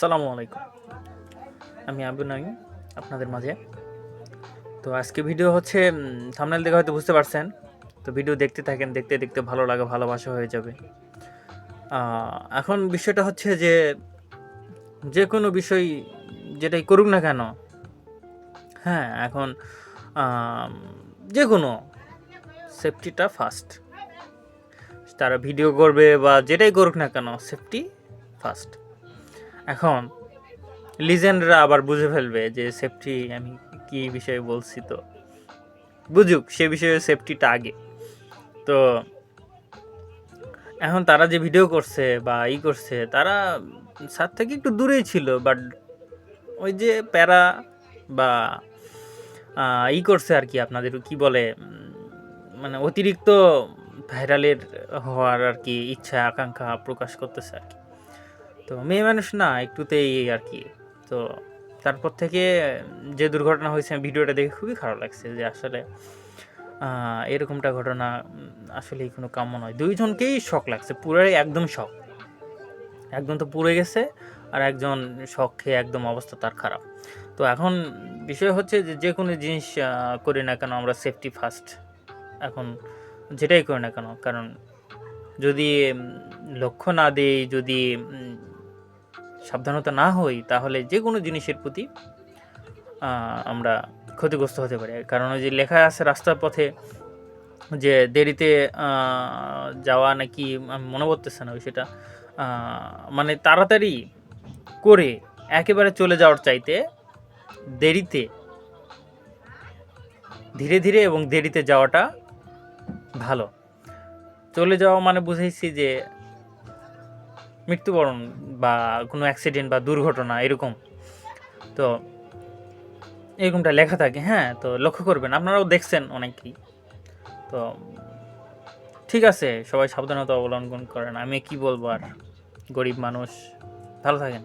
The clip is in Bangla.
আসসালামু আলাইকুম। আমি আবু নাইম আপনাদের মাঝে। তো আজকে ভিডিও হচ্ছে থামনেল দেখে হয়তো বুঝতে পারছেন। তো ভিডিও দেখতে থাকেন, দেখতে দেখতে ভালো লাগা, ভালোবাসা হয়ে যাবে। এখন বিষয়টা হচ্ছে যে যে কোনো বিষয় যেটাই করুক না কেন হ্যাঁ এখন যে কোনো সেফটিটা ফার্স্ট তারা ভিডিও করবে বা যেটাই করুক না কেন সেফটি ফার্স্ট এখন লিজেন্ডরা আবার বুঝে ফেলবে যে সেফটি আমি কি বিষয়ে বলছি তো। বুঝুক, সে বিষয়ে সেফটিটা আগে। তো এখন তারা যে ভিডিও করছে বা ই করছে, তারা সার থেকে একটু দূরেই ছিল বাট ওই যে প্যারা বা ই করছে আর কি আপনাদের, কি বলে মানে অতিরিক্ত ভাইরালের হওয়ার আর কি ইচ্ছা, আকাঙ্ক্ষা প্রকাশ করতেছে আর কি। তো মেয়ে মানুষ না একটুতেই আর কি তো তারপর থেকে যে দুর্ঘটনা হয়েছে ভিডিওটা দেখে খুবই খারাপ লাগছে যে আসলে এরকমটা ঘটনা উম, আসলেই কোনো কাম্য নয়। দুইজনকেই শখ লাগছে পুরাই একদম শখ। একদম তো পুড়ে গেছে আর একজন শখ খেয়ে একদম অবস্থা তার খারাপ। তো এখন বিষয় হচ্ছে যে যে কোনো জিনিস করি না কেন আমরা সেফটি ফার্স্ট এখন যেটাই করি না কেন কারণ যদি লক্ষ্য না দিই যদি সাবধানতা না হই তাহলে যে কোনো জিনিসের প্রতি আমরা ক্ষতিগ্রস্ত হতে পারি। কারণ ওই যে লেখা আছে রাস্তার পথে যে দেরিতে যাওয়া নাকি মনে পড়তেছে না ওই সেটা মানে তাড়াতাড়ি করে একেবারে চলে যাওয়ার চাইতে দেরিতে, ধীরে ধীরে এবং দেরিতে যাওয়াটা ভালো। চলে যাওয়া মানে বুঝেছি যে মৃত্যুবরণ বা কোনো অ্যাক্সিডেন্ট বা দুর্ঘটনা এরকম। তো এরকমটা লেখা থাকে হ্যাঁ তো লক্ষ্য করবেন, আপনারাও দেখছেন অনেকেই। তো ঠিক আছে, সবাই সাবধানতা অবলম্বন করেন, আমি কি বলব আর? গরিব মানুষ, ভালো থাকেন।